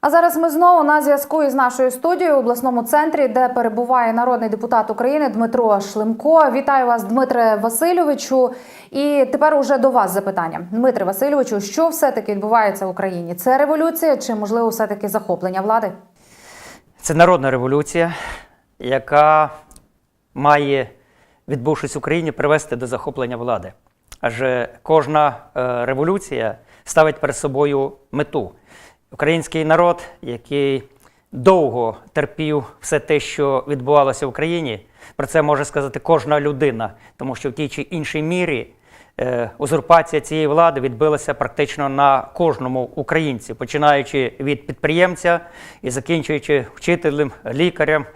А зараз ми знову на зв'язку із нашою студією в обласному центрі, де перебуває народний депутат України Дмитро Шлемко. Вітаю вас, Дмитре Васильовичу. І тепер уже до вас запитання. Дмитре Васильовичу, що все-таки відбувається в Україні? Це революція чи можливо все-таки захоплення влади? Це народна революція, яка має, відбувшись в Україні, привести до захоплення влади. Адже кожна е, революція ставить перед собою мету. Український народ, який довго терпів все те, що відбувалося в Україні, про це може сказати кожна людина, тому що в тій чи іншій мірі е, узурпація цієї влади відбилася практично на кожному українці, починаючи від підприємця і закінчуючи вчителем, лікарем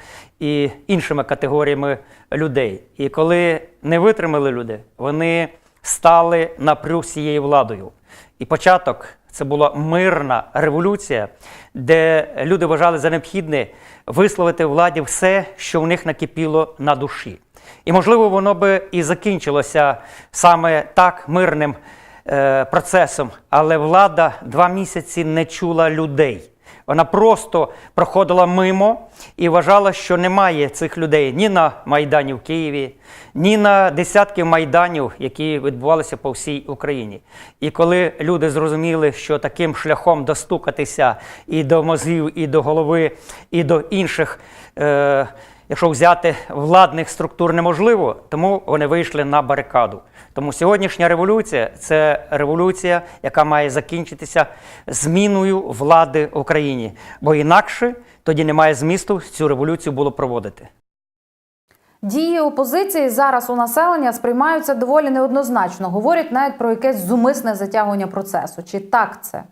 і іншими категоріями людей. І коли не витримали люди, вони стали з цією владою. І початок це була мирна революція, де люди вважали за необхідне висловити владі все, що в них накипіло на душі. І, можливо, воно би і закінчилося саме так мирним е, процесом, але влада два місяці не чула людей. Вона просто проходила мимо і вважала, що немає цих людей ні на Майдані в Києві, ні на десятки майданів, які відбувалися по всій Україні. І коли люди зрозуміли, що таким шляхом достукатися і до мозгів, і до голови, і до інших. Е- Якщо взяти владних структур неможливо, тому вони вийшли на барикаду. Тому сьогоднішня революція це революція, яка має закінчитися зміною влади в Україні. Бо інакше тоді немає змісту цю революцію було проводити. Дії опозиції зараз у населення сприймаються доволі неоднозначно. Говорять навіть про якесь зумисне затягування процесу. Чи так це?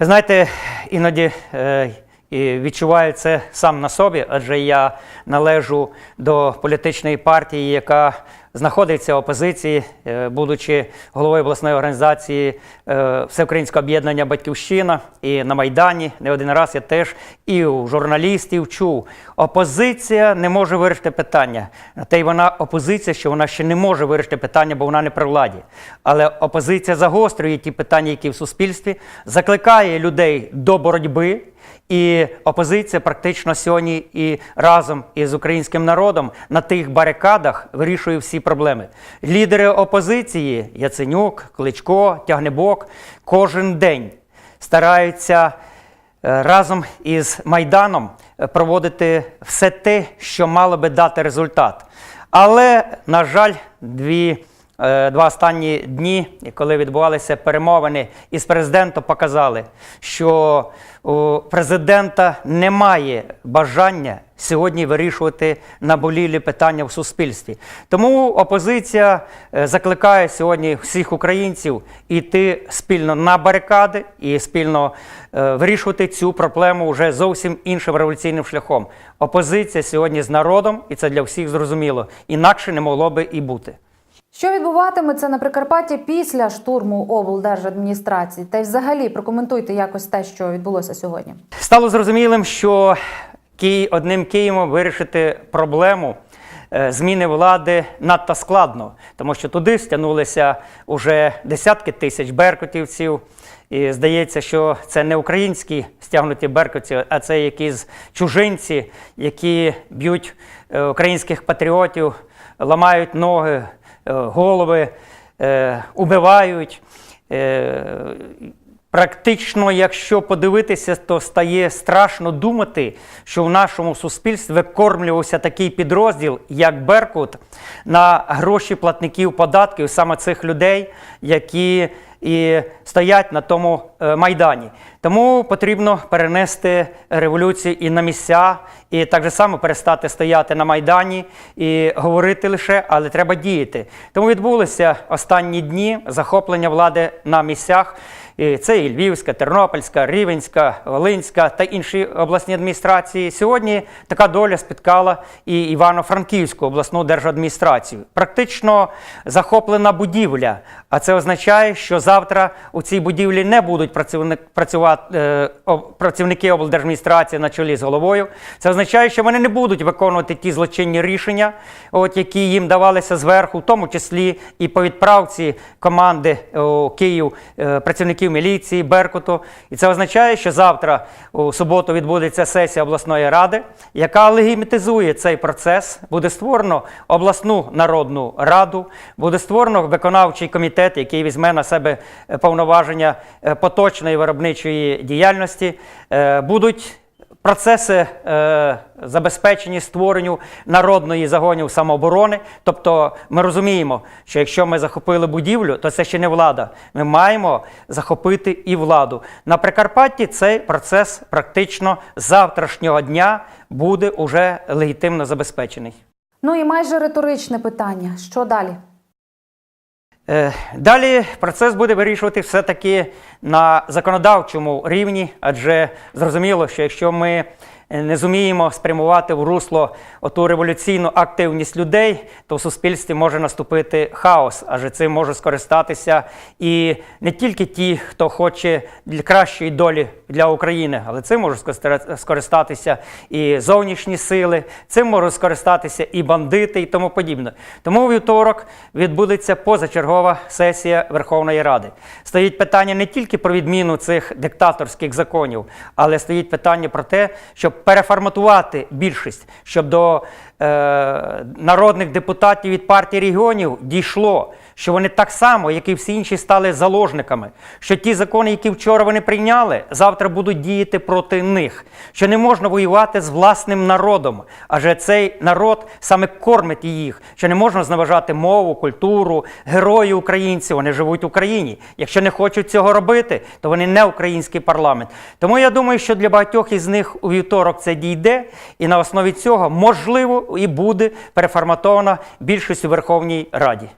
Ви знаєте, іноді е, і відчуваю це сам на собі, адже я належу до політичної партії, яка знаходиться опозиції, е, будучи головою обласної організації е, Всеукраїнського об'єднання Батьківщина і на Майдані не один раз я теж і у журналістів чув. Опозиція не може вирішити питання. Та й вона опозиція, що вона ще не може вирішити питання, бо вона не при владі. Але опозиція загострює ті питання, які в суспільстві, закликає людей до боротьби. І опозиція практично сьогодні і разом із українським народом на тих барикадах вирішує всі проблеми. Лідери опозиції Яценюк, Кличко, Тягнебок кожен день стараються е, разом із Майданом е, проводити все те, що мало би дати результат. Але, на жаль, дві. Е, Два останні дні, коли відбувалися перемовини із президентом, показали, що у президента немає бажання сьогодні вирішувати наболілі питання в суспільстві. Тому опозиція е, закликає сьогодні всіх українців йти спільно на барикади і спільно е, вирішувати цю проблему вже зовсім іншим революційним шляхом. Опозиція сьогодні з народом, і це для всіх зрозуміло. Інакше не могло би і бути. Що відбуватиметься на Прикарпатті після штурму облдержадміністрації? Та й взагалі прокоментуйте якось те, що відбулося сьогодні. Стало зрозумілим, що Ки- одним Києвом вирішити проблему е, зміни влади надто складно, тому що туди стягнулися вже десятки тисяч беркутівців. І здається, що це не українські стягнуті беркутці, а це якісь чужинці, які б'ють е, українських патріотів, ламають ноги, голови, е, убивають. Е, Практично, якщо подивитися, то стає страшно думати, що в нашому суспільстві викормлювався такий підрозділ, як Беркут, на гроші платників податків, саме цих людей, які і стоять на тому е, майдані. Тому потрібно перенести революцію і на місця, і так же само перестати стояти на майдані і говорити лише, але треба діяти. Тому відбулися останні дні захоплення влади на місцях. І Це і Львівська, Тернопільська, Рівенська, Волинська та інші обласні адміністрації. Сьогодні така доля спіткала і Івано-Франківську обласну держадміністрацію. Практично захоплена будівля. А це означає, що завтра у цій будівлі не будуть працівник, працювати е, працівники облдержадміністрації на чолі з головою. Це означає, що вони не будуть виконувати ті злочинні рішення, от, які їм давалися зверху, в тому числі і по відправці команди у Київ е, працівників міліції, Беркуту. І це означає, що завтра у суботу відбудеться сесія обласної ради, яка легітимізує цей процес. Буде створено обласну народну раду, буде створено виконавчий комітет, який візьме на себе е, повноваження е, поточної виробничої діяльності. Е, Будуть Процеси забезпечені створенню народної загонів самооборони. Тобто ми розуміємо, що якщо ми захопили будівлю, то це ще не влада. Ми маємо захопити і владу. На Прикарпатті цей процес практично з завтрашнього дня буде уже легітимно забезпечений. Ну і майже риторичне питання: що далі? Е, Далі процес буде вирішувати все-таки на законодавчому рівні, адже зрозуміло, що якщо ми не зуміємо спрямувати в русло оту революційну активність людей, то в суспільстві може наступити хаос, адже цим можуть скористатися і не тільки ті, хто хоче для кращої долі для України, але цим можуть скористатися і зовнішні сили, цим можуть скористатися і бандити, і тому подібне. Тому вівторок відбудеться позачергова сесія Верховної Ради. Стоїть питання не тільки про відміну цих диктаторських законів, але стоїть питання про те, щоб переформатувати більшість, щоб до е, народних депутатів від партії регіонів дійшло, що вони так само, як і всі інші, стали заложниками, що ті закони, які вчора вони прийняли, завтра будуть діяти проти них, що не можна воювати з власним народом, адже цей народ саме кормить їх, що не можна зневажати мову, культуру, герої українців, вони живуть в Україні. Якщо не хочуть цього робити, то вони не український парламент. Тому я думаю, що для багатьох із них у вівторок це дійде, і на основі цього можливо і буде переформатована більшість у Верховній Раді.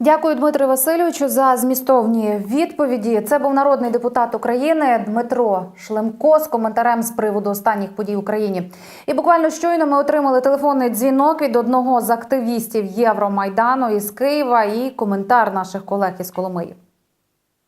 Дякую, Дмитре Васильовичу, за змістовні відповіді. Це був народний депутат України Дмитро Шлемко з коментарем з приводу останніх подій в Україні. І буквально щойно ми отримали телефонний дзвінок від одного з активістів Євромайдану із Києва і коментар наших колег із Коломиї.